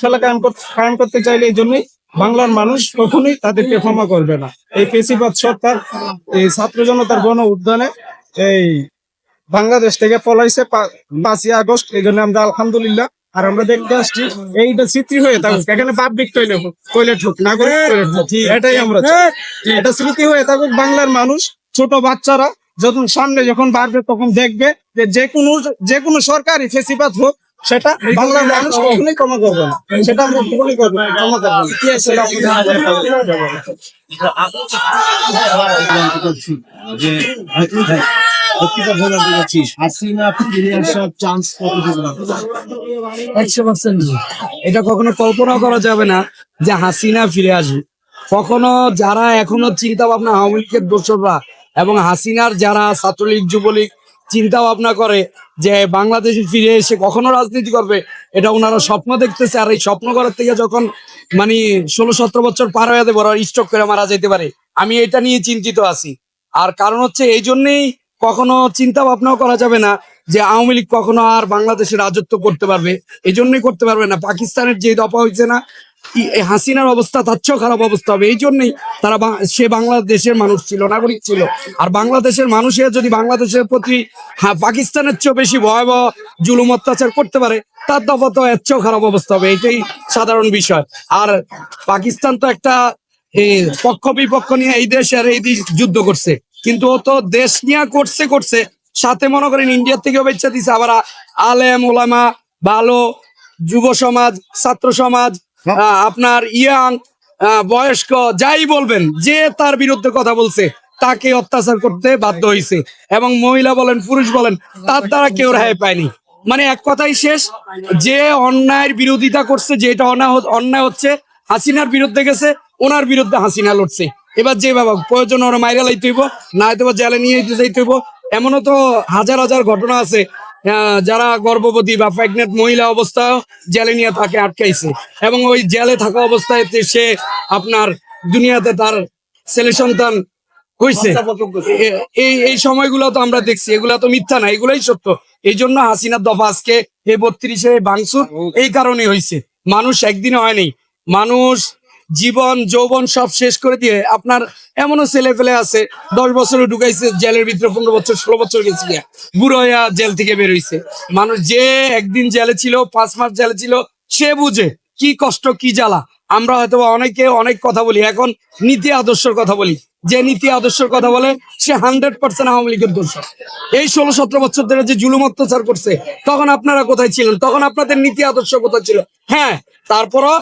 খেলা কায়েম করতে কায়েম করতে চাইলে এই জন্যই বাংলার মানুষ কখনোই তাদেরকে ক্ষমা করবে না। এই ফেসিবাদ সরকার এই ছাত্র জনতার গণ উদ্যানে এই বাংলাদেশ থেকে পলাইছে পাঁচই আগস্ট এই জন্য আমরা আলহামদুলিল্লাহ আর আমরা দেখতে আসছি এইটা স্মৃতি হয়ে থাকুক এখানে পাবলিক টয়লেট টয়লেট হোক নাগরিক টয়লেট হোক এটাই আমরা এটা স্মৃতি হয়ে থাকুক বাংলার মানুষ ছোট বাচ্চারা যখন সামনে যখন বাড়বে তখন দেখবে যে যে কোনো যে কোনো সরকারি ফেসিবাদ হোক সেটা বাংলার মানুষ কখনোই ক্ষমা করবে না। সেটা আমরা কখনোই করব না, ক্ষমা করব সেটা যে সত্যিকার ধরে বলেছিস হাসিনা ফিরে আসার চান্স কতটুকু একশো পার্সেন্ট এটা কখনো কল্পনা করা যাবে না যে হাসিনা ফিরে আসবে। কখনো যারা এখনও চিন্তা ভাবনা আওয়ামী লীগের দোসররা এবং হাসিনার যারা ছাত্রলীগ যুবলীগ চিন্তা ভাবনা করে যে বাংলাদেশে ফিরে এসে কখনো রাজনীতি করবে, এটা ওনারা স্বপ্ন দেখতেছে। আর এই স্বপ্ন করার থেকে যখন মানে ষোলো সতেরো বছর পার হয়ে যাবে, ওরা স্টক করে মারা যেতে পারে। আমি এটা নিয়ে চিন্তিত আছি। আর কারণ হচ্ছে এই জন্যেই কখনো চিন্তা ভাবনাও করা যাবে না যে আওয়ামী লীগ কখনো আর বাংলাদেশে রাজত্ব করতে পারবে। এই জন্যই করতে পারবে না। পাকিস্তানের যে দফা হয়েছে না হাসিনার অবস্থা তার চেয়েও খারাপ অবস্থা হবে। এই জন্যই তারা সে বাংলাদেশের মানুষ ছিল নাগরিক ছিল। আর বাংলাদেশের মানুষের যদি বাংলাদেশের প্রতি হ্যাঁ, পাকিস্তানের চেয়েও বেশি ভয়াবহ জুলুম অত্যাচার করতে পারে তার দফা তো এর চেয়েও খারাপ অবস্থা হবে। এটাই সাধারণ বিষয়। আর পাকিস্তান তো একটা পক্ষ বিপক্ষ নিয়ে এই দেশ আর এই দেশ যুদ্ধ করছে। কিন্তু ও তো দেশ নিয়ে করছে করছে। সাথে মনে করেন ইন্ডিয়ার থেকেও বেচা দিছে। আবার আলেম ওলামা ভালো যুব সমাজ ছাত্র সমাজ আপনার ইয়াং বয়স্ক যাই বলবেন, যে তার বিরুদ্ধে কথা বলছে, তাকে অত্যাচার করতে বাধ্য হয়েছে এবং মহিলা বলেন, পুরুষ বলেন, তার দ্বারা কেউ রেহাই পায়নি। মানে এক কথাই শেষ, যে অন্যায়ের বিরোধিতা করছে যেটা অন্যায় অন্যায় হচ্ছে, হাসিনার বিরুদ্ধে গেছে, ওনার বিরুদ্ধে হাসিনা লড়ছে। এবার যে বাবা, প্রয়োজন ওরা মাইরা লাইতে হইব, না হয়তো জেলে নিয়ে যেতে হইব। এমনও তো হাজার হাজার ঘটনা আছে যারা গর্ভবতী বা প্রেগনেন্ট মহিলা অবস্থা জেলে নিয়ে তাকে আটকাইছে। এবং ওই জেলে থাকা অবস্থায় সে আপনার দুনিয়াতে তার ছেলে সন্তান হয়েছে এই এই সময়গুলো তো আমরা দেখছি এগুলা তো মিথ্যা না এগুলাই সত্য। এই জন্য হাসিনার দফা আজকে এই বত্রিশে বাংসুর এই কারণে হয়েছে মানুষ একদিনে হয়নি মানুষ জীবন, যৌবন সব শেষ করে দিয়ে আপনার এমনও ছেলে ফেলে আছে, দশ বছরে ঢুকাইছে, জেলের ভিতরে পনেরো বছর, ষোলো বছর গেছে গিয়া, বুড়ো হইয়া জেল থেকে বের হইছে। মানুষ যে একদিন জেলে ছিল, পাঁচ মাস জেলে ছিল, সে বুঝে কি কষ্ট, কি জ্বালা। আমরা হয়তো অনেকে অনেক কথা বলি, এখন নীতি আদর্শের কথা বলি। যে নীতি আদর্শের কথা বলে, সে হান্ড্রেড পার্সেন্ট আওয়ামী লীগের দোষ। এই ষোলো, সতেরো বছর ধরে যে জুলুম অত্যাচার করছে, তখন আপনারা কোথায় ছিলেন? তখন আপনাদের নীতি আদর্শ কোথায় ছিল? হ্যাঁ তারপরও